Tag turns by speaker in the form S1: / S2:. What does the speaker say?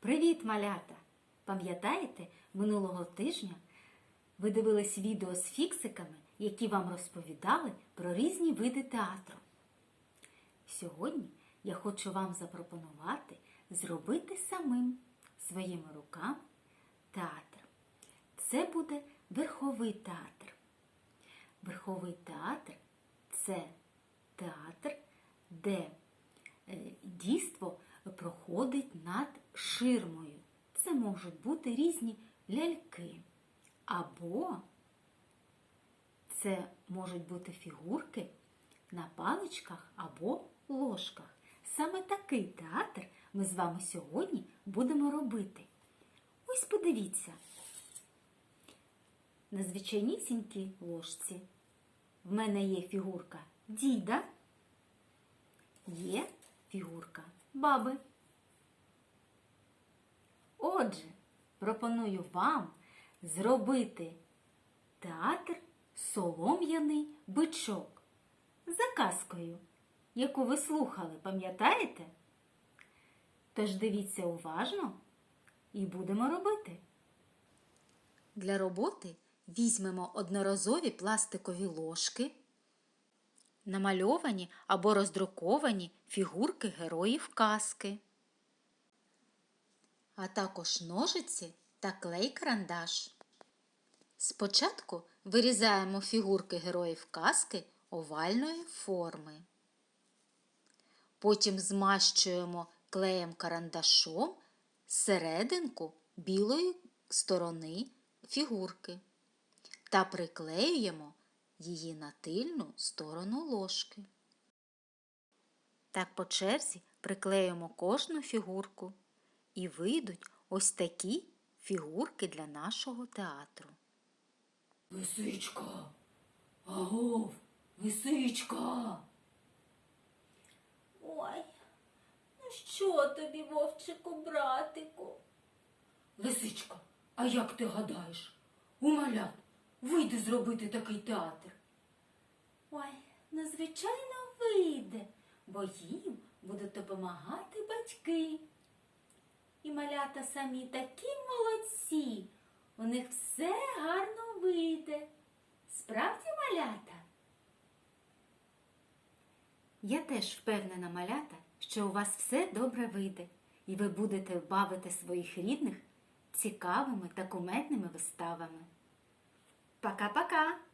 S1: Привіт, малята! Пам'ятаєте, минулого тижня ви дивились відео з фіксиками, які вам розповідали про різні види театру. Сьогодні я хочу вам запропонувати зробити самим своїми руками театр. Це буде верховий театр. Верховий театр це театр, де е, дійство проходить над ширмою. Це можуть бути різні ляльки. Або це можуть бути фігурки на паличках або ложках. Саме такий театр ми з вами сьогодні будемо робити. Ось подивіться. На звичайнісінькій ложці в мене є фігурка діда, є фігурка баби. Пропоную вам зробити театр солом'яний бичок за казкою, яку ви слухали, пам'ятаєте? Тож дивіться уважно і будемо робити. Для роботи візьмемо одноразові пластикові ложки, намальовані або роздруковані фігурки героїв казки, а також ножиці та клей-карандаш. Спочатку вирізаємо фігурки героїв казки овальної форми. Потім змащуємо клеєм карандашом серединку білої сторони фігурки та приклеюємо її на тильну сторону ложки. Так по черзі приклеюємо кожну фігурку і вийдуть ось такі фігурки для нашого театру.
S2: Лисичка, агов, лисичка.
S3: Ой, ну що тобі, вовчику, братику?
S2: Лисичка, а як ти гадаєш? У малят вийде зробити такий театр.
S3: Ой, ну звичайно вийде, бо їм будуть допомагати батьки. І малята самі такі молодці, у них все гарно вийде. Справді малята?
S1: Я теж впевнена, малята, що у вас все добре вийде, і ви будете бавити своїх рідних цікавими та кумедними виставами. Пока-пока!